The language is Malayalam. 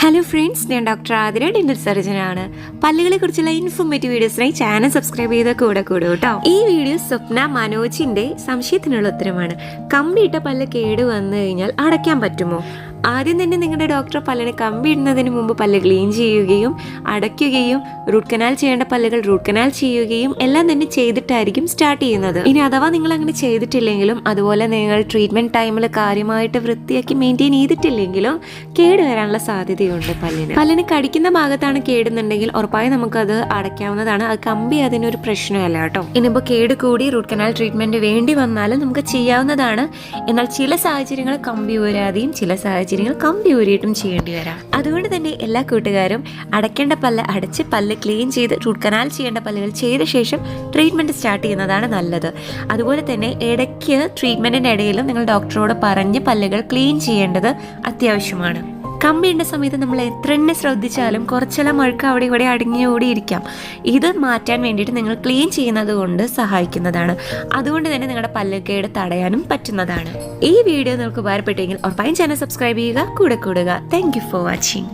ഹലോ ഫ്രണ്ട്സ് ഞാൻ ഡോക്ടർ ആതിര ഡെന്റൽ സർജനാണ് പല്ലുകളെ കുറിച്ചുള്ള ഇൻഫോർമേറ്റീവ് വീഡിയോസിനായി ചാനൽ സബ്സ്ക്രൈബ് ചെയ്ത് കൂടെ കൂടെ കേട്ടോ. ഈ വീഡിയോ സ്വപ്ന മനോജിന്റെ സംശയത്തിനുള്ള ഉത്തരമാണ്. കമ്പിയിട്ട പല്ല് കേട് വന്നു കഴിഞ്ഞാൽ അടയ്ക്കാൻ പറ്റുമോ? ആദ്യം തന്നെ നിങ്ങളുടെ ഡോക്ടർ പല്ലിന് കമ്പി ഇടുന്നതിന് മുമ്പ് പല്ല് ക്ലീൻ ചെയ്യുകയും അടയ്ക്കുകയും റൂട്ട് കനാൽ ചെയ്യേണ്ട പല്ലുകൾ റൂട്ട് കനാൽ ചെയ്യുകയും എല്ലാം തന്നെ ചെയ്തിട്ടായിരിക്കും സ്റ്റാർട്ട് ചെയ്യുന്നത്. ഇനി അഥവാ നിങ്ങൾ അങ്ങനെ ചെയ്തിട്ടില്ലെങ്കിലും അതുപോലെ നിങ്ങൾ ട്രീറ്റ്മെന്റ് ടൈമിൽ കാര്യമായിട്ട് വൃത്തിയാക്കി മെയിന്റെയിൻ ചെയ്തിട്ടില്ലെങ്കിലും കേട് വരാനുള്ള സാധ്യതയുണ്ട് പല്ലിന്. പല്ലിന് കടിക്കുന്ന ഭാഗത്താണ് കേടുന്നുണ്ടെങ്കിൽ ഉറപ്പായും നമുക്കത് അടയ്ക്കാവുന്നതാണ്. അത് കമ്പി അതിനൊരു പ്രശ്നമല്ല കേട്ടോ. ഇനിയിപ്പോൾ കേട് കൂടി റൂട്ട് കനാൽ ട്രീറ്റ്മെന്റ് വേണ്ടി വന്നാലും നമുക്ക് ചെയ്യാവുന്നതാണ്. എന്നാൽ ചില സാഹചര്യങ്ങൾ കമ്പി ഊരാതെയും ചില സാഹചര്യങ്ങൾ കമ്പി ഊരിയിട്ടും ചെയ്യേണ്ടി വരാം. അതുകൊണ്ട് തന്നെ എല്ലാ കൂട്ടുകാരും അടയ്ക്കേണ്ട പല്ല് അടച്ച് പല്ല് ക്ലീൻ ചെയ്ത് റൂട്ട് കനാൽ ചെയ്യേണ്ട പല്ലുകൾ ചെയ്ത ശേഷം ട്രീറ്റ്മെന്റ് സ്റ്റാർട്ട് ചെയ്യുന്നതാണ് നല്ലത്. അതുപോലെ തന്നെ ഇടയ്ക്ക് ട്രീറ്റ്മെന്റിന്റെ ഇടയിലും നിങ്ങൾ ഡോക്ടറോട് പറഞ്ഞ് പല്ലുകൾ ക്ലീൻ ചെയ്യേണ്ടത് അത്യാവശ്യമാണ്. കമ്പിയുടെ സമയത്ത് നമ്മൾ എത്ര തന്നെ ശ്രദ്ധിച്ചാലും കുറച്ചെല്ലാം മഴക്ക് അവിടെ ഇവിടെ അടങ്ങി ഓടിയിരിക്കാം. ഇത് മാറ്റാൻ വേണ്ടിയിട്ട് നിങ്ങൾ ക്ലീൻ ചെയ്യുന്നത് കൊണ്ട് സഹായിക്കുന്നതാണ്. അതുകൊണ്ട് തന്നെ നിങ്ങളുടെ പല്ലുകേട് തടയാനും പറ്റുന്നതാണ്. ഈ വീഡിയോ നിങ്ങൾക്ക് ഉപകാരപ്പെട്ടെങ്കിൽ ഉറപ്പായും ചാനൽ സബ്സ്ക്രൈബ് ചെയ്യുക കൂടെ കൂടുക. Thank for watching